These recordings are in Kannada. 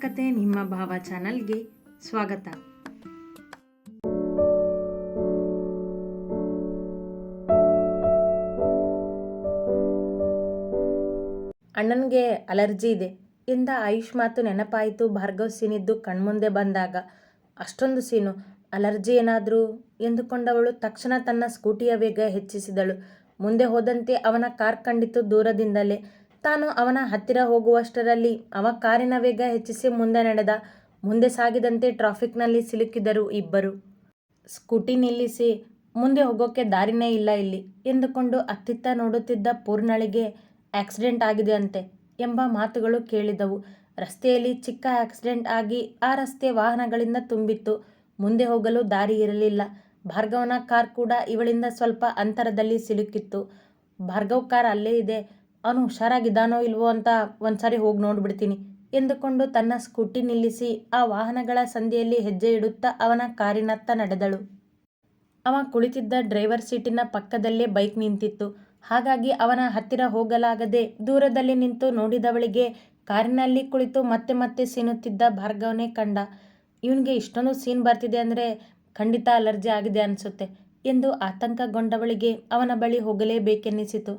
ಕತೆ ನಿಮ್ಮ ಭಾವ ಚಾನಲ್ಗೆ ಸ್ವಾಗತ. ಅಣ್ಣನಿಗೆ ಅಲರ್ಜಿ ಇದೆ. ಎಂದ ಆಯುಷ್ ಮಾತು ನೆನಪಾಯಿತು. ಭಾರ್ಗವ್ ಸೀನಿದ್ದು ಕಣ್ಮುಂದೆ ಬಂದಾಗ, ಅಷ್ಟೊಂದು ಸೀನು, ಅಲರ್ಜಿ ಏನಾದರೂ? ಎಂದುಕೊಂಡವಳು ತಕ್ಷಣ ತನ್ನ ಸ್ಕೂಟಿಯ ವೇಗ ಹೆಚ್ಚಿಸಿದಳು. ಮುಂದೆ ಹೋದಂತೆ ಅವನ ಕಾರ್ ಕಂಡಿತು ದೂರದಿಂದಲೇ. ತಾನು ಅವನ ಹತ್ತಿರ ಹೋಗುವಷ್ಟರಲ್ಲಿ ಅವ ಕಾರಿನ ವೇಗ ಹೆಚ್ಚಿಸಿ ಮುಂದೆ ನಡೆದ, ಮುಂದೆ ಸಾಗಿದಂತೆ ಟ್ರಾಫಿಕ್ನಲ್ಲಿ ಸಿಲುಕಿದರು ಇಬ್ಬರು. ಸ್ಕೂಟಿ ನಿಲ್ಲಿಸಿ ಮುಂದೆ ಹೋಗೋಕ್ಕೆ ದಾರಿನೇ ಇಲ್ಲ ಇಲ್ಲಿ ಎಂದುಕೊಂಡು ಅತ್ತಿತ್ತ ನೋಡುತ್ತಿದ್ದ ಪೂರ್ಣಳಿಗೆ ಆಕ್ಸಿಡೆಂಟ್ ಆಗಿದೆ ಅಂತೆ ಎಂಬ ಮಾತುಗಳು ಕೇಳಿದವು. ರಸ್ತೆಯಲ್ಲಿ ಚಿಕ್ಕ ಆಕ್ಸಿಡೆಂಟ್ ಆಗಿ ಆ ರಸ್ತೆ ವಾಹನಗಳಿಂದ ತುಂಬಿತ್ತು. ಮುಂದೆ ಹೋಗಲು ದಾರಿ ಇರಲಿಲ್ಲ. ಭಾರ್ಗವನ ಕಾರ್ ಕೂಡ ಇವಳಿಂದ ಸ್ವಲ್ಪ ಅಂತರದಲ್ಲಿ ಸಿಲುಕಿತ್ತು. ಭಾರ್ಗವ್ ಕಾರ್ ಅಲ್ಲೇ ಇದೆ. ಅವನು ಹುಷಾರಾಗಿದ್ದಾನೋ ಇಲ್ವೋ ಅಂತ ಒಂದ್ಸಾರಿ ಹೋಗಿ ನೋಡ್ಬಿಡ್ತೀನಿ ಎಂದುಕೊಂಡು ತನ್ನ ಸ್ಕೂಟಿ ನಿಲ್ಲಿಸಿ ಆ ವಾಹನಗಳ ಸಂದಿಯಲ್ಲಿ ಹೆಜ್ಜೆ ಇಡುತ್ತಾ ಅವನ ಕಾರಿನತ್ತ ನಡೆದಳು. ಅವ ಕುಳಿತಿದ್ದ ಡ್ರೈವರ್ ಸೀಟಿನ ಪಕ್ಕದಲ್ಲೇ ಬೈಕ್ ನಿಂತಿತ್ತು. ಹಾಗಾಗಿ ಅವನ ಹತ್ತಿರ ಹೋಗಲಾಗದೆ ದೂರದಲ್ಲಿ ನಿಂತು ನೋಡಿದವಳಿಗೆ ಕಾರಿನಲ್ಲಿ ಕುಳಿತು ಮತ್ತೆ ಮತ್ತೆ ಸೀನುತ್ತಿದ್ದ ಭಾರ್ಗವನೇ ಕಂಡ, ಇವನಿಗೆ ಇಷ್ಟೊಂದು ಸೀನ್ ಬರ್ತಿದೆ ಅಂದರೆ ಖಂಡಿತ ಅಲರ್ಜಿ ಆಗಿದೆ ಅನಿಸುತ್ತೆ ಎಂದು ಆತಂಕಗೊಂಡವಳಿಗೆ ಅವನ ಬಳಿ ಹೋಗಲೇಬೇಕೆನ್ನಿಸಿತು.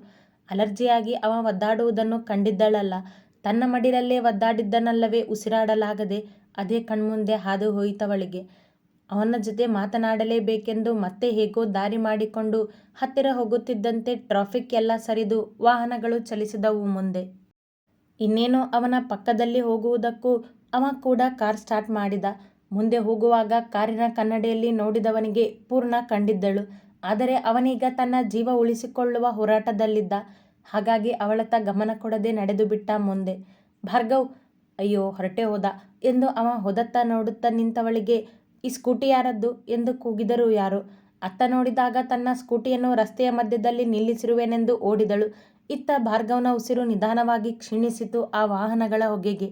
ಅಲರ್ಜಿಯಾಗಿ ಅವ ಒದ್ದಾಡುವುದನ್ನು ಕಂಡಿದ್ದಳಲ್ಲ. ತನ್ನ ಮಡಿಲಲ್ಲೇ ಒದ್ದಾಡಿದ್ದನಲ್ಲವೇ ಉಸಿರಾಡಲಾಗದೆ ಅದೇ ಕಣ್ಮುಂದೆ ಹಾದು ಹೋಯಿತವಳಿಗೆ. ಅವನ ಜೊತೆ ಮಾತನಾಡಲೇಬೇಕೆಂದು ಮತ್ತೆ ಹೇಗೋ ದಾರಿ ಮಾಡಿಕೊಂಡು ಹತ್ತಿರ ಹೋಗುತ್ತಿದ್ದಂತೆ ಟ್ರಾಫಿಕ್ ಎಲ್ಲ ಸರಿದು ವಾಹನಗಳು ಚಲಿಸಿದವು ಮುಂದೆ. ಇನ್ನೇನೋ ಅವನ ಪಕ್ಕದಲ್ಲಿ ಹೋಗುವುದಕ್ಕೂ ಅವ ಕೂಡ ಕಾರ್ ಸ್ಟಾರ್ಟ್ ಮಾಡಿದ. ಮುಂದೆ ಹೋಗುವಾಗ ಕಾರಿನ ಕನ್ನಡಿಯಲ್ಲಿ ನೋಡಿದವನಿಗೆ ಪೂರ್ಣ ಕಂಡಿದ್ದಳು. ಆದರೆ ಅವನೀಗ ತನ್ನ ಜೀವ ಉಳಿಸಿಕೊಳ್ಳುವ ಹೋರಾಟದಲ್ಲಿದ್ದ. ಹಾಗಾಗಿ ಅವಳತ್ತ ಗಮನ ಕೊಡದೆ ನಡೆದು ಬಿಟ್ಟ ಮುಂದೆ, ಭಾರ್ಗವ್, ಅಯ್ಯೋ, ಹೊರಟೆ ಹೋದ ಎಂದು ಅವ ಹೊದತ್ತ ನೋಡುತ್ತಾ ನಿಂತವಳಿಗೆ, ಈ ಸ್ಕೂಟಿ ಯಾರದ್ದು? ಎಂದು ಕೂಗಿದರು ಯಾರು, ಅತ್ತ ನೋಡಿದಾಗ ತನ್ನ ಸ್ಕೂಟಿಯನ್ನು ರಸ್ತೆಯ ಮಧ್ಯದಲ್ಲಿ ನಿಲ್ಲಿಸಿರುವೆನೆಂದು ಓಡಿದಳು. ಇತ್ತ ಭಾರ್ಗವನ ಉಸಿರು ನಿಧಾನವಾಗಿ ಕ್ಷೀಣಿಸಿತು ಆ ವಾಹನಗಳ ಹೊಗೆಗೆ.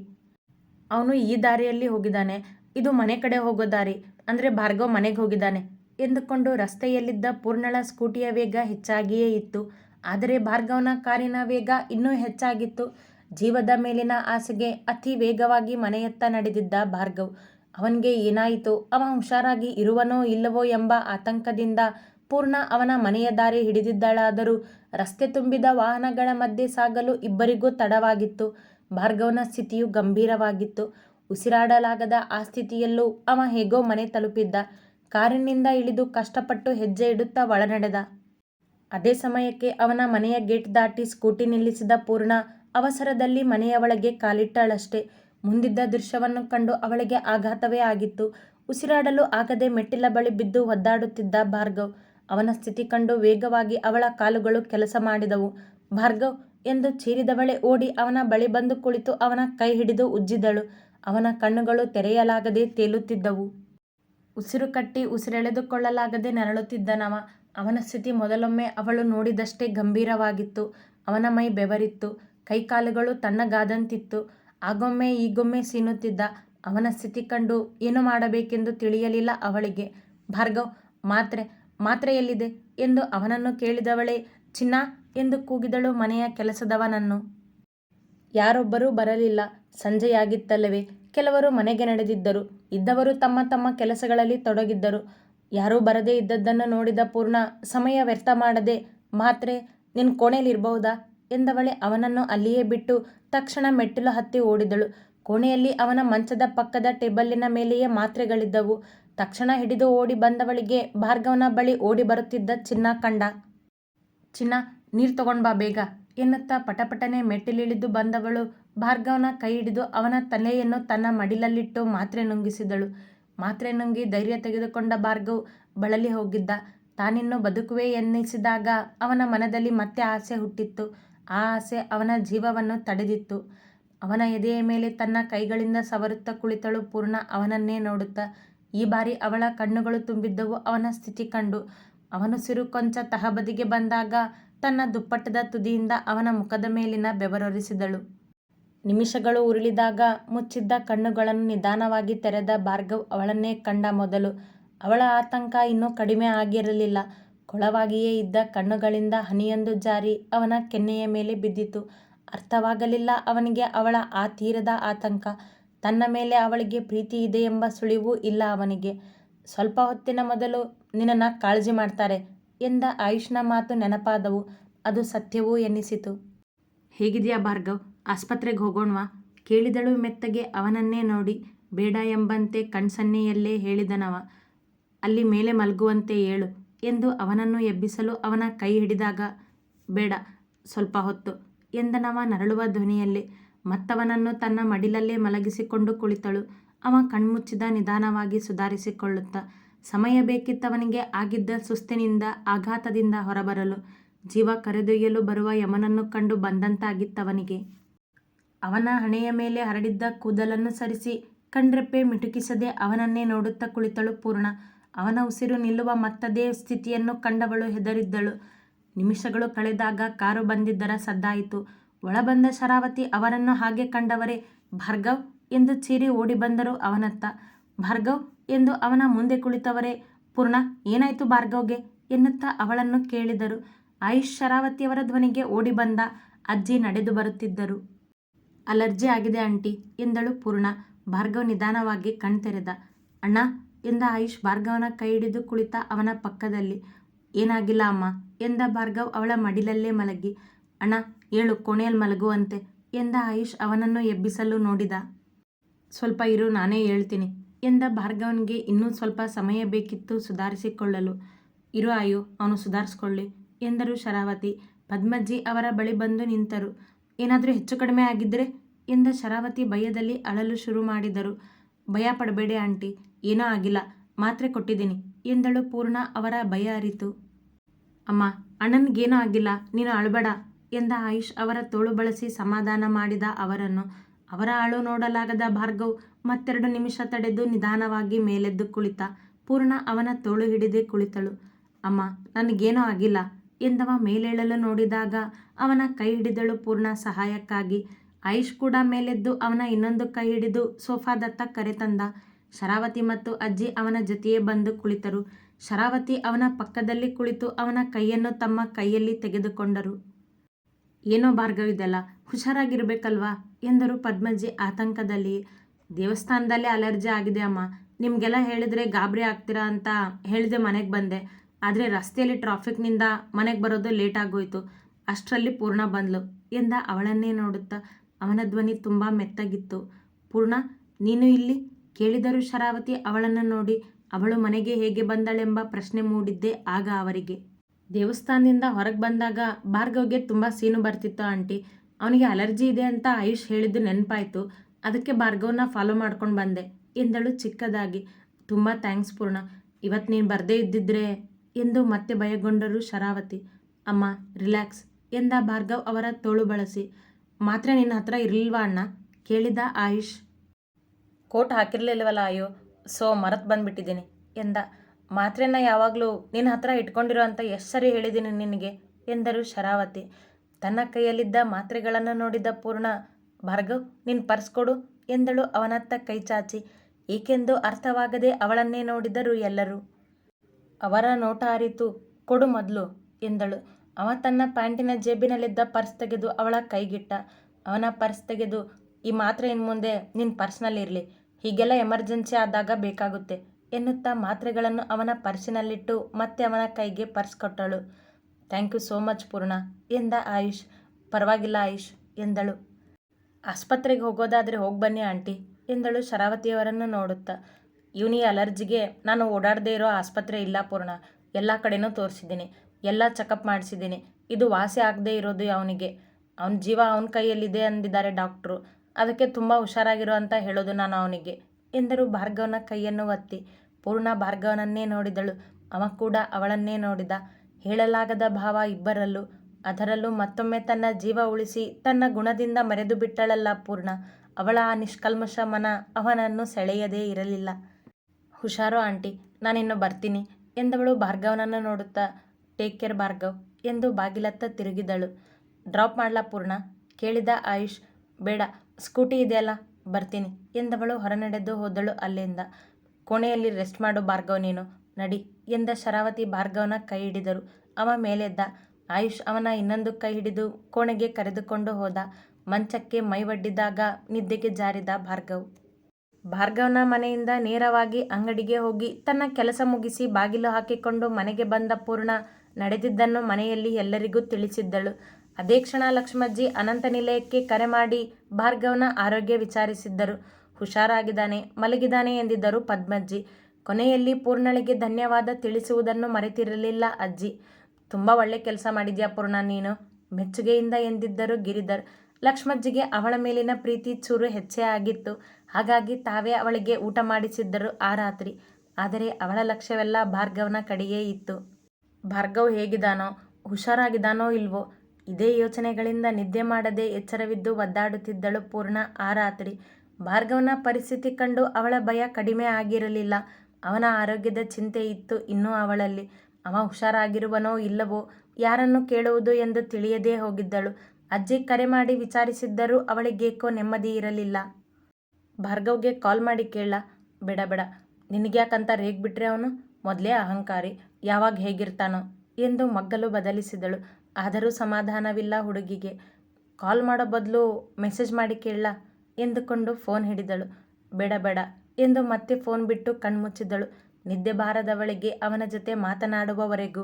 ಅವನು ಈ ದಾರಿಯಲ್ಲಿ ಹೋಗಿದ್ದಾನೆ. ಇದು ಮನೆ ಕಡೆ ಹೋಗೋ ದಾರಿ. ಅಂದರೆ ಭಾರ್ಗವ್ ಮನೆಗೆ ಹೋಗಿದ್ದಾನೆ. ಎಂದುಕೊಂಡು ರಸ್ತೆಯಲ್ಲಿದ್ದ ಪೂರ್ಣಳ ಸ್ಕೂಟಿಯ ವೇಗ ಹೆಚ್ಚಾಗಿಯೇ ಇತ್ತು. ಆದರೆ ಭಾರ್ಗವನ ಕಾರಿನ ವೇಗ ಇನ್ನೂ ಹೆಚ್ಚಾಗಿತ್ತು. ಜೀವದ ಮೇಲಿನ ಆಸೆಗೆ ಅತಿ ವೇಗವಾಗಿ ಮನೆಯತ್ತ ನಡೆದಿದ್ದ ಭಾರ್ಗವ್, ಅವನಿಗೆ ಏನಾಯಿತು? ಅವ ಹುಷಾರಾಗಿ ಇರುವನೋ ಇಲ್ಲವೋ ಎಂಬ ಆತಂಕದಿಂದ ಪೂರ್ಣ ಅವನ ಮನೆಯ ದಾರಿ ಹಿಡಿದಿದ್ದಳಾದರೂ ರಸ್ತೆ ತುಂಬಿದ ವಾಹನಗಳ ಮಧ್ಯೆ ಸಾಗಲು ಇಬ್ಬರಿಗೂ ತಡವಾಗಿತ್ತು. ಭಾರ್ಗವನ ಸ್ಥಿತಿಯು ಗಂಭೀರವಾಗಿತ್ತು. ಉಸಿರಾಡಲಾಗದ ಆ ಸ್ಥಿತಿಯಲ್ಲೂ ಅವ ಹೇಗೋ ಮನೆ ತಲುಪಿದ್ದ. ಕಾರಿನಿಂದ ಇಳಿದು ಕಷ್ಟಪಟ್ಟು ಹೆಜ್ಜೆ ಇಡುತ್ತಾ ಒಳನಡೆದ. ಅದೇ ಸಮಯಕ್ಕೆ ಅವನ ಮನೆಯ ಗೇಟ್ ದಾಟಿ ಸ್ಕೂಟಿ ನಿಲ್ಲಿಸಿದ ಪೂರ್ಣ ಅವಸರದಲ್ಲಿ ಮನೆಯ ಒಳಗೆ ಕಾಲಿಟ್ಟಳಷ್ಟೇ. ಮುಂದಿದ್ದ ದೃಶ್ಯವನ್ನು ಕಂಡು ಅವಳಿಗೆ ಆಘಾತವೇ ಆಗಿತ್ತು. ಉಸಿರಾಡಲು ಆಗದೆ ಮೆಟ್ಟಿಲ ಬಳಿ ಬಿದ್ದು ಒದ್ದಾಡುತ್ತಿದ್ದ ಭಾರ್ಗವ್. ಅವನ ಸ್ಥಿತಿ ಕಂಡು ವೇಗವಾಗಿ ಅವಳ ಕಾಲುಗಳು ಕೆಲಸ ಮಾಡಿದವು. ಭಾರ್ಗವ್ ಎಂದು ಚೀರಿದವಳೆ ಓಡಿ ಅವನ ಬಳಿ ಬಂದು ಕುಳಿತು ಅವನ ಕೈ ಹಿಡಿದು ಉಜ್ಜಿದಳು. ಅವನ ಕಣ್ಣುಗಳು ತೆರೆಯಲಾಗದೆ ತೇಲುತ್ತಿದ್ದವು. ಉಸಿರು ಕಟ್ಟಿ ಉಸಿರೆಳೆದುಕೊಳ್ಳಲಾಗದೆ ನರಳುತ್ತಿದ್ದನವ ಅವನ ಸ್ಥಿತಿ ಮೊದಲೊಮ್ಮೆ ಅವಳು ನೋಡಿದಷ್ಟೇ ಗಂಭೀರವಾಗಿತ್ತು. ಅವನ ಮೈ ಬೆವರಿತ್ತು. ಕೈಕಾಲುಗಳು ತಣ್ಣಗಾದಂತಿತ್ತು. ಆಗೊಮ್ಮೆ ಈಗೊಮ್ಮೆ ಸೀನುತ್ತಿದ್ದ ಅವನ ಸ್ಥಿತಿ ಕಂಡು ಏನು ಮಾಡಬೇಕೆಂದು ತಿಳಿಯಲಿಲ್ಲ ಅವಳಿಗೆ. ಭಾರ್ಗವ್, ಮಾತ್ರೆ ಮಾತ್ರೆ ಎಲ್ಲಿದೆ? ಎಂದು ಅವನನ್ನು ಕೇಳಿದವಳೇ, ಚಿನ್ನ ಎಂದು ಕೂಗಿದಳು ಮನೆಯ ಕೆಲಸದವನನ್ನು. ಯಾರೊಬ್ಬರೂ ಬರಲಿಲ್ಲ. ಸಂಜೆಯಾಗಿತ್ತಲ್ಲವೇ. ಕೆಲವರು ಮನೆಗೆ ನಡೆದಿದ್ದರು. ಇದ್ದವರು ತಮ್ಮ ತಮ್ಮ ಕೆಲಸಗಳಲ್ಲಿ ತೊಡಗಿದ್ದರು. ಯಾರೂ ಬರದೇ ಇದ್ದದ್ದನ್ನು ನೋಡಿದ ಪೂರ್ಣ ಸಮಯ ವ್ಯರ್ಥ ಮಾಡದೆ, ಮಾತ್ರೆ ನಿನ್ನ ಕೋಣೆಯಲ್ಲಿರಬಹುದಾ? ಎಂದವಳೆ ಅವನನ್ನು ಅಲ್ಲಿಯೇ ಬಿಟ್ಟು ತಕ್ಷಣ ಮೆಟ್ಟಿಲು ಹತ್ತಿ ಓಡಿದಳು. ಕೋಣೆಯಲ್ಲಿ ಅವನ ಮಂಚದ ಪಕ್ಕದ ಟೇಬಲ್ಲಿನ ಮೇಲೆಯೇ ಮಾತ್ರೆಗಳಿದ್ದವು. ತಕ್ಷಣ ಹಿಡಿದು ಓಡಿ ಬಂದವಳಿಗೆ ಭಾರ್ಗವನ ಬಳಿ ಓಡಿ ಬರುತ್ತಿದ್ದ ಚಿನ್ನ, ಕಂಡ, ಚಿನ್ನ, ನೀರು ತಗೊಂಡ್ಬಾ ಬೇಗ ಎನ್ನುತ್ತಾ ಪಟಪಟನೆ ಮೆಟ್ಟಿಲಿಳಿದು ಬಂದವಳು. ಭಾರ್ಗವನ ಕೈ ಹಿಡಿದು ಅವನ ತಲೆಯನ್ನು ತನ್ನ ಮಡಿಲಲ್ಲಿಟ್ಟು ಮಾತ್ರೆ ನುಂಗಿಸಿದಳು. ಮಾತ್ರೆ ನುಂಗಿ ಧೈರ್ಯ ತೆಗೆದುಕೊಂಡ ಭಾರ್ಗವ್ ಬಳಲಿ ಹೋಗಿದ್ದ. ತಾನಿನ್ನು ಬದುಕುವೆ ಎನ್ನಿಸಿದಾಗ ಅವನ ಮನದಲ್ಲಿ ಮತ್ತೆ ಆಸೆ ಹುಟ್ಟಿತ್ತು. ಆ ಆಸೆ ಅವನ ಜೀವವನ್ನು ತಡೆದಿತ್ತು. ಅವನ ಎದೆಯ ಮೇಲೆ ತನ್ನ ಕೈಗಳಿಂದ ಸವರುತ್ತಾ ಕುಳಿತಳು ಪೂರ್ಣ ಅವನನ್ನೇ ನೋಡುತ್ತಾ. ಈ ಬಾರಿ ಅವಳ ಕಣ್ಣುಗಳು ತುಂಬಿದ್ದವು ಅವನ ಸ್ಥಿತಿ ಕಂಡು. ಅವನುಸಿರು ಕೊಂಚ ತಹಬದಿಗೆ ಬಂದಾಗ ತನ್ನ ದುಪ್ಪಟ್ಟದ ತುದಿಯಿಂದ ಅವನ ಮುಖದ ಮೇಲಿನ ಬೆವರೊರೆಸಿದಳು. ನಿಮಿಷಗಳು ಉರುಳಿದಾಗ ಮುಚ್ಚಿದ್ದ ಕಣ್ಣುಗಳನ್ನು ನಿಧಾನವಾಗಿ ತೆರೆದ ಭಾರ್ಗವ್ ಅವಳನ್ನೇ ಕಂಡ ಮೊದಲು ಅವಳ ಆತಂಕ ಇನ್ನೂ ಕಡಿಮೆ ಆಗಿರಲಿಲ್ಲ ಕೊಳವಾಗಿಯೇ ಇದ್ದ ಕಣ್ಣುಗಳಿಂದ ಹನಿಯೊಂದು ಜಾರಿ ಅವನ ಕೆನ್ನೆಯ ಮೇಲೆ ಬಿದ್ದಿತು ಅರ್ಥವಾಗಲಿಲ್ಲ ಅವನಿಗೆ ಅವಳ ಆ ತೀರದ ಆತಂಕ ತನ್ನ ಮೇಲೆ ಅವಳಿಗೆ ಪ್ರೀತಿ ಇದೆ ಎಂಬ ಸುಳಿವೂ ಇಲ್ಲ ಅವನಿಗೆ. ಸ್ವಲ್ಪ ಹೊತ್ತಿನ ಮೊದಲು ನಿನ್ನನ್ನ ಕಾಳಜಿ ಮಾಡ್ತಾರೆ ಎಂದ ಆಯುಷ್ನ ಮಾತು ನೆನಪಾದವು. ಅದು ಸತ್ಯವೂ ಎನ್ನಿಸಿತು. ಹೇಗಿದೆಯಾ ಭಾರ್ಗವ್? ಆಸ್ಪತ್ರೆಗ್ ಹೋಗೋಣ್ವಾ? ಕೇಳಿದಳು ಮೆತ್ತಗೆ, ಅವನನ್ನೇ ನೋಡಿ. ಬೇಡ ಎಂಬಂತೆ ಕಣ್ಸನ್ನೆಯಲ್ಲೇ ಹೇಳಿದನವ. ಅಲ್ಲಿ ಮೇಲೆ ಮಲಗುವಂತೆ ಏಳು ಎಂದು ಅವನನ್ನು ಎಬ್ಬಿಸಲು ಅವನ ಕೈ ಹಿಡಿದಾಗ, ಬೇಡ, ಸ್ವಲ್ಪ ಹೊತ್ತು ಎಂದನವ ನರಳುವ ಧ್ವನಿಯಲ್ಲಿ. ಮತ್ತವನನ್ನು ತನ್ನ ಮಡಿಲಲ್ಲೇ ಮಲಗಿಸಿಕೊಂಡು ಕುಳಿತಳು. ಅವ ಕಣ್ಮುಚ್ಚಿದ ನಿಧಾನವಾಗಿ ಸುಧಾರಿಸಿಕೊಳ್ಳುತ್ತ. ಸಮಯ ಬೇಕಿತ್ತವನಿಗೆ ಆಗಿದ್ದ ಸುಸ್ತಿನಿಂದ, ಆಘಾತದಿಂದ ಹೊರಬರಲು. ಜೀವ ಕರೆದೊಯ್ಯಲು ಬರುವ ಯಮನನ್ನು ಕಂಡು ಬಂದಂತಾಗಿತ್ತವನಿಗೆ. ಅವನ ಹಣೆಯ ಮೇಲೆ ಹರಡಿದ್ದ ಕೂದಲನ್ನು ಸರಿಸಿ ಕಣ್ರೆಪ್ಪೆ ಮಿಟುಕಿಸದೆ ಅವನನ್ನೇ ನೋಡುತ್ತಾ ಕುಳಿತಳು ಪೂರ್ಣ. ಅವನ ಉಸಿರು ನಿಲ್ಲುವ ಮತ್ತದೇ ಸ್ಥಿತಿಯನ್ನು ಕಂಡವಳು ಹೆದರಿದ್ದಳು. ನಿಮಿಷಗಳು ಕಳೆದಾಗ ಕಾರು ಬಂದಿದ್ದರ ಸದ್ದಾಯಿತು. ಒಳಬಂದ ಶರಾವತಿ ಅವರನ್ನು ಹಾಗೆ ಕಂಡವರೇ, ಭಾರ್ಗವ್ ಎಂದು ಚೀರಿ ಓಡಿಬಂದರು ಅವನತ್ತ. ಭಾರ್ಗವ್ ಎಂದು ಅವನ ಮುಂದೆ ಕುಳಿತವರೇ, ಪೂರ್ಣ, ಏನಾಯ್ತು ಭಾರ್ಗವ್ಗೆ ಎನ್ನುತ್ತಾ ಅವಳನ್ನು ಕೇಳಿದರು. ಆಯುಷ್ ಶರಾವತಿಯವರ ಧ್ವನಿಗೆ ಓಡಿಬಂದ. ಅಜ್ಜಿ ನಡೆದು ಬರುತ್ತಿದ್ದರು. ಅಲರ್ಜಿ ಆಗಿದೆ ಆಂಟಿ, ಎಂದಳು ಪೂರ್ಣ. ಭಾರ್ಗವ್ ನಿಧಾನವಾಗಿ ಕಣ್ತೆರೆದ ಅಣ್ಣ, ಎಂದ ಆಯುಷ್ ಭಾರ್ಗವನ ಕೈ ಹಿಡಿದು ಕುಳಿತ ಅವನ ಪಕ್ಕದಲ್ಲಿ. ಏನಾಗಿಲ್ಲ ಅಮ್ಮ, ಎಂದ ಭಾರ್ಗವ್ ಅವಳ ಮಡಿಲಲ್ಲೇ ಮಲಗಿ. ಅಣ್ಣ, ಏಳು, ಕೋಣೆಯಲ್ಲಿ ಮಲಗುವಂತೆ, ಎಂದ ಆಯುಷ್ ಅವನನ್ನು ಎಬ್ಬಿಸಲು ನೋಡಿದ. ಸ್ವಲ್ಪ ಇರು, ನಾನೇ ಹೇಳ್ತೀನಿ ಎಂದ ಭಾರ್ಗವನಿಗೆ ಇನ್ನೂ ಸ್ವಲ್ಪ ಸಮಯ ಬೇಕಿತ್ತು ಸುಧಾರಿಸಿಕೊಳ್ಳಲು. ಇರು ಆಯು, ಅವನು ಸುಧಾರಿಸ್ಕೊಳ್ಳಿ, ಎಂದರು ಶರಾವತಿ. ಪದ್ಮಜ್ಜಿ ಅವರ ಬಳಿ ಬಂದು ನಿಂತರು. ಏನಾದ್ರೂ ಹೆಚ್ಚು ಕಡಿಮೆ ಆಗಿದ್ದರೆ ಎಂದ ಶರಾವತಿ ಭಯದಲ್ಲಿ ಅಳಲು ಶುರು ಮಾಡಿದರು. ಭಯ ಪಡಬೇಡಿ ಆಂಟಿ, ಏನೂ ಆಗಿಲ್ಲ, ಮಾತ್ರೆ ಕೊಟ್ಟಿದ್ದೀನಿ, ಎಂದಳು ಪೂರ್ಣ ಅವರ ಭಯ ಅರಿತು. ಅಮ್ಮ, ಅಣ್ಣನಿಗೇನೂ ಆಗಿಲ್ಲ, ನೀನು ಅಳಬೇಡ, ಎಂದ ಆಯುಷ್ ಅವರ ತೋಳು ಬಳಸಿ ಸಮಾಧಾನ ಮಾಡಿದ ಅವರನ್ನು. ಅವರ ಅಳು ನೋಡಲಾಗದ ಭಾರ್ಗವ್ ಮತ್ತೆರಡು ನಿಮಿಷ ತಡೆದು ನಿಧಾನವಾಗಿ ಮೇಲೆದ್ದು ಕುಳಿತ. ಪೂರ್ಣ ಅವನ ತೋಳು ಹಿಡಿದೇ ಕುಳಿತಳು. ಅಮ್ಮ, ನನಗೇನೂ ಆಗಿಲ್ಲ ಎಂದವ ಮೇಲೇಳಲು ನೋಡಿದಾಗ ಅವನ ಕೈ ಹಿಡಿದಳು ಪೂರ್ಣ ಸಹಾಯಕ್ಕಾಗಿ. ಆಯುಷ್ ಕೂಡ ಮೇಲೆದ್ದು ಅವನ ಇನ್ನೊಂದು ಕೈ ಹಿಡಿದು ಸೋಫಾದತ್ತ ಕರೆತಂದ. ಶರಾವತಿ ಮತ್ತು ಅಜ್ಜಿ ಅವನ ಜೊತೆಯೇ ಬಂದು ಕುಳಿತರು. ಶರಾವತಿ ಅವನ ಪಕ್ಕದಲ್ಲಿ ಕುಳಿತು ಅವನ ಕೈಯನ್ನು ತಮ್ಮ ಕೈಯಲ್ಲಿ ತೆಗೆದುಕೊಂಡರು. ಏನೋ ಭಾರ್ಗವಿದೆಲ್ಲ ಹುಷಾರಾಗಿರಬೇಕಲ್ವಾ ಎಂದರು ಪದ್ಮಜ್ಜಿ ಆತಂಕದಲ್ಲಿ ದೇವಸ್ಥಾನದಲ್ಲೇ ಅಲರ್ಜಿ ಆಗಿದೆ ಅಮ್ಮ ನಿಮಗೆಲ್ಲ ಹೇಳಿದರೆ ಗಾಬರಿ ಆಗ್ತೀರಾ ಅಂತ ಹೇಳಿದೆ ಮನೆಗೆ ಬಂದೆ. ಆದ್ರೆ ರಸ್ತೆಯಲ್ಲಿ ಟ್ರಾಫಿಕ್ನಿಂದ ಮನೆಗೆ ಬರೋದು ಬರೋದು ಲೇಟಾಗೋಯ್ತು. ಅಷ್ಟರಲ್ಲಿ ಪೂರ್ಣ ಬಂದ್ಲು ಎಂದ ಅವಳನ್ನೇ ನೋಡುತ್ತಾ ಅವನ ಧ್ವನಿ ತುಂಬ ಮೆತ್ತಗಿತ್ತು. ಪೂರ್ಣ, ನೀನು ಇಲ್ಲಿ ಕೇಳಿದರು ಶರಾವತಿ ಅವಳನ್ನು ನೋಡಿ. ಅವಳು ಮನೆಗೆ ಹೇಗೆ ಬಂದಳೆಂಬ ಪ್ರಶ್ನೆ ಮೂಡಿದ್ದೆ ಆಗ ಅವರಿಗೆ. ದೇವಸ್ಥಾನದಿಂದ ಹೊರಗೆ ಬಂದಾಗ ಭಾರ್ಗವ್ಗೆ ತುಂಬ ಸೀನು ಬರ್ತಿತ್ತು ಆಂಟಿ. ಅವನಿಗೆ ಅಲರ್ಜಿ ಇದೆ ಅಂತ ಆಯುಷ್ ಹೇಳಿದ್ದು ನೆನಪಾಯಿತು ಅದಕ್ಕೆ ಭಾರ್ಗವ್ನ ಫಾಲೋ ಮಾಡ್ಕೊಂಡು ಬಂದೆ ಎಂದಳು ಚಿಕ್ಕದಾಗಿ. ತುಂಬ ಥ್ಯಾಂಕ್ಸ್ ಪೂರ್ಣ ಇವತ್ತು ನೀನು ಬರದೇ ಇದ್ದಿದ್ರೆ ಎಂದು ಮತ್ತೆ ಭಯಗೊಂಡರು ಶರಾವತಿ. ಅಮ್ಮ, ರಿಲ್ಯಾಕ್ಸ್ ಎಂದ ಭಾರ್ಗವ್ ಅವರ ತೋಳು ಬಳಸಿ. ಮಾತ್ರೆ ನಿನ್ನ ಹತ್ರ ಇರ್ಲಿಲ್ವಾ ಅಣ್ಣ ಕೇಳಿದ ಆಯುಷ್. ಕೋಟ್ ಹಾಕಿರಲಿಲ್ಲವಲ್ಲ ಅಯ್ಯೋ, ಸೋ ಮರತ್ ಬಂದ್ಬಿಟ್ಟಿದೀನಿ ಎಂದ. ಮಾತ್ರೆನ ಯಾವಾಗಲೂ ನಿನ್ನ ಹತ್ರ ಇಟ್ಕೊಂಡಿರು ಅಂತ ಎಷ್ಟ್ ಸರಿ ಹೇಳಿದೀನಿ ನಿನಗೆ ಎಂದರು ಶರಾವತಿ. ತನ್ನ ಕೈಯಲ್ಲಿದ್ದ ಮಾತ್ರೆಗಳನ್ನು ನೋಡಿದ ಪೂರ್ಣ, ಭಾರ್ಗವ್, ನಿನ್ ಪರ್ಸ್ ಕೊಡು ಎಂದಳು ಅವನತ್ತ ಕೈಚಾಚಿ. ಏಕೆಂದು ಅರ್ಥವಾಗದೆ ಅವಳನ್ನೇ ನೋಡಿದರು ಎಲ್ಲರೂ. ಅವರ ನೋಟ ಅರಿತು, ಕೊಡು ಮೊದಲು ಎಂದಳು. ಅವ ತನ್ನ ಪ್ಯಾಂಟಿನ ಜೇಬಿನಲ್ಲಿದ್ದ ಪರ್ಸ್ ತೆಗೆದು ಅವಳ ಕೈಗಿಟ್ಟ. ಅವನ ಪರ್ಸ್ ತೆಗೆದು, ಈ ಮಾತ್ರೆ ಇನ್ಮುಂದೆ ನಿನ್ ಪರ್ಸ್ನಲ್ಲಿ ಇರ್ಲಿ. ಹೀಗೆಲ್ಲ ಎಮರ್ಜೆನ್ಸಿ ಆದಾಗ ಬೇಕಾಗುತ್ತೆ ಎನ್ನುತ್ತಾ ಮಾತ್ರೆಗಳನ್ನು ಅವನ ಪರ್ಸಿನಲ್ಲಿಟ್ಟು ಮತ್ತೆ ಅವನ ಕೈಗೆ purse ಕೊಟ್ಟಳು. Thank you so much Poorna ಎಂದ ಆಯುಷ್. ಪರವಾಗಿಲ್ಲ ಆಯುಷ್ ಎಂದಳು. ಆಸ್ಪತ್ರೆಗೆ ಹೋಗೋದಾದರೆ ಹೋಗಿ ಬನ್ನಿ ಆಂಟಿ ಎಂದಳು ಶರಾವತಿಯವರನ್ನು ನೋಡುತ್ತ. ಇವ್ನೀ ಅಲರ್ಜಿಗೆ ನಾನು ಓಡಾಡದೇ ಇರೋ ಆಸ್ಪತ್ರೆ ಇಲ್ಲ ಪೂರ್ಣ. ಎಲ್ಲ ಕಡೆನೂ ತೋರಿಸಿದ್ದೀನಿ ಎಲ್ಲ ಚೆಕಪ್ ಮಾಡಿಸಿದ್ದೀನಿ ಇದು ವಾಸಿ ಆಗದೇ ಇರೋದು ಅವನಿಗೆ ಅವನ ಜೀವ ಅವನ ಕೈಯಲ್ಲಿದೆ ಅಂದಿದ್ದಾರೆ ಡಾಕ್ಟ್ರು. ಅದಕ್ಕೆ ತುಂಬ ಹುಷಾರಾಗಿರೋ ಅಂತ ಹೇಳೋದು ನಾನು ಅವನಿಗೆ ಎಂದರು ಭಾರ್ಗವನ ಕೈಯನ್ನು ಒತ್ತಿ. ಪೂರ್ಣ ಭಾರ್ಗವನನ್ನೇ ನೋಡಿದಳು. ಅವ ಕೂಡ ಅವಳನ್ನೇ ನೋಡಿದ. ಹೇಳಲಾಗದ ಭಾವ ಇಬ್ಬರಲ್ಲೂ. ಅದರಲ್ಲೂ ಮತ್ತೊಮ್ಮೆ ತನ್ನ ಜೀವ ಉಳಿಸಿ ತನ್ನ ಗುಣದಿಂದ ಮರೆದು ಬಿಟ್ಟಳಲ್ಲ ಪೂರ್ಣ. ಅವಳ ಆ ನಿಷ್ಕಲ್ಮಶ ಮನ ಅವನನ್ನು ಸೆಳೆಯದೇ ಇರಲಿಲ್ಲ. ಹುಷಾರು ಆಂಟಿ, ನಾನಿನ್ನು ಬರ್ತೀನಿ, ಎಂದವಳು ಭಾರ್ಗವನನ್ನು ನೋಡುತ್ತಾ ಟೇಕ್ ಕೇರ್ ಭಾರ್ಗವ್, ಎಂದು ಬಾಗಿಲತ್ತ ತಿರುಗಿದಳು. ಡ್ರಾಪ್ ಮಾಡ್ಲಾ ಪೂರ್ಣ ಕೇಳಿದ ಆಯುಷ್. ಬೇಡ, ಸ್ಕೂಟಿ ಇದೆಯಲ್ಲ, ಬರ್ತೀನಿ, ಎಂದವಳು ಹೊರನಡೆದು ಹೋದಳು ಅಲ್ಲಿಂದ. ಕೋಣೆಯಲ್ಲಿ ರೆಸ್ಟ್ ಮಾಡು ಭಾರ್ಗವ್ ನೀನು, ನಡಿ, ಎಂದ ಶರಾವತಿ ಭಾರ್ಗವನ ಕೈ ಹಿಡಿದರು. ಅವ ಮೇಲೆದ್ದ. ಆಯುಷ್ ಅವನ ಇನ್ನೊಂದು ಕೈ ಹಿಡಿದು ಕೋಣೆಗೆ ಕರೆದುಕೊಂಡು ಹೋದ. ಮಂಚಕ್ಕೆ ಮೈ ಒಡ್ಡಿದಾಗ ನಿದ್ದೆಗೆ ಜಾರಿದ ಭಾರ್ಗವ್. ಭಾರ್ಗವ್ನ ಮನೆಯಿಂದ ನೇರವಾಗಿ ಅಂಗಡಿಗೆ ಹೋಗಿ ತನ್ನ ಕೆಲಸ ಮುಗಿಸಿ ಬಾಗಿಲು ಹಾಕಿಕೊಂಡು ಮನೆಗೆ ಬಂದ ಪೂರ್ಣ ನಡೆದಿದ್ದನ್ನು ಮನೆಯಲ್ಲಿ ಎಲ್ಲರಿಗೂ ತಿಳಿಸಿದ್ದಳು. ಅದೇ ಕ್ಷಣ ಲಕ್ಷ್ಮಜ್ಜಿ ಅನಂತ ನಿಲಯಕ್ಕೆ ಕರೆ ಮಾಡಿ ಭಾರ್ಗವನ ಆರೋಗ್ಯ ವಿಚಾರಿಸಿದ್ದರು. ಹುಷಾರಾಗಿದ್ದಾನೆ, ಮಲಗಿದ್ದಾನೆ ಎಂದಿದ್ದರು ಪದ್ಮಜ್ಜಿ. ಕೊನೆಯಲ್ಲಿ ಪೂರ್ಣಳಿಗೆ ಧನ್ಯವಾದ ತಿಳಿಸುವುದನ್ನು ಮರೆತಿರಲಿಲ್ಲ ಅಜ್ಜಿ. ತುಂಬ ಒಳ್ಳೆ ಕೆಲಸ ಮಾಡಿದ್ಯಾ ಪೂರ್ಣ ನೀನು, ಮೆಚ್ಚುಗೆಯಿಂದ ಎಂದಿದ್ದರು ಗಿರಿಧರ್. ಲಕ್ಷ್ಮಜ್ಜಿಗೆ ಅವಳ ಮೇಲಿನ ಪ್ರೀತಿ ಚೂರು ಹೆಚ್ಚೇ ಆಗಿತ್ತು. ಹಾಗಾಗಿ ತಾವೇ ಅವಳಿಗೆ ಊಟ ಮಾಡಿಸಿದ್ದರು ಆ ರಾತ್ರಿ. ಆದರೆ ಅವಳ ಲಕ್ಷ್ಯವೆಲ್ಲ ಭಾರ್ಗವನ ಕಡೆಯೇ ಇತ್ತು. ಭಾರ್ಗವ್ ಹೇಗಿದ್ದಾನೋ, ಹುಷಾರಾಗಿದ್ದಾನೋ ಇಲ್ವೋ, ಇದೇ ಯೋಚನೆಗಳಿಂದ ನಿದ್ದೆ ಮಾಡದೆ ಎಚ್ಚರವಿದ್ದು ಒದ್ದಾಡುತ್ತಿದ್ದಳು ಪೂರ್ಣ ಆ ರಾತ್ರಿ. ಭಾರ್ಗವನ ಪರಿಸ್ಥಿತಿ ಕಂಡು ಅವಳ ಭಯ ಕಡಿಮೆ ಆಗಿರಲಿಲ್ಲ. ಅವನ ಆರೋಗ್ಯದ ಚಿಂತೆ ಇತ್ತು ಇನ್ನೂ ಅವಳಲ್ಲಿ. ಅವ ಹುಷಾರಾಗಿರುವನೋ ಇಲ್ಲವೋ, ಯಾರನ್ನು ಕೇಳುವುದು ಎಂದು ತಿಳಿಯದೇ ಹೋಗಿದ್ದಳು. ಅಜ್ಜಿ ಕರೆ ಮಾಡಿ ವಿಚಾರಿಸಿದ್ದರೂ ಅವಳಿಗೇಕೋ ನೆಮ್ಮದಿ ಇರಲಿಲ್ಲ. ಭಾರ್ಗವ್ಗೆ ಕಾಲ್ ಮಾಡಿ ಕೇಳ ಬೇಡ ಬೇಡ, ನಿನಗ್ಯಾಕಂತ ರೇಗ್ಬಿಟ್ರೆ ಅವನು ಮೊದಲೇ ಅಹಂಕಾರಿ, ಯಾವಾಗ ಹೇಗಿರ್ತಾನೋ ಎಂದು ಮಗ್ಗಲು ಬದಲಿಸಿದಳು. ಆದರೂ ಸಮಾಧಾನವಿಲ್ಲ ಹುಡುಗಿಗೆ. ಕಾಲ್ ಮಾಡೋ ಬದಲು ಮೆಸೇಜ್ ಮಾಡಿ ಕೇಳ ಎಂದುಕೊಂಡು ಫೋನ್ ಹಿಡಿದಳು. ಬೇಡ ಬೇಡ ಎಂದು ಮತ್ತೆ ಫೋನ್ ಬಿಟ್ಟು ಕಣ್ಮುಚ್ಚಿದಳು. ನಿದ್ದೆ ಬಾರದವಳಿಗೆ ಅವನ ಜೊತೆ ಮಾತನಾಡುವವರೆಗೂ.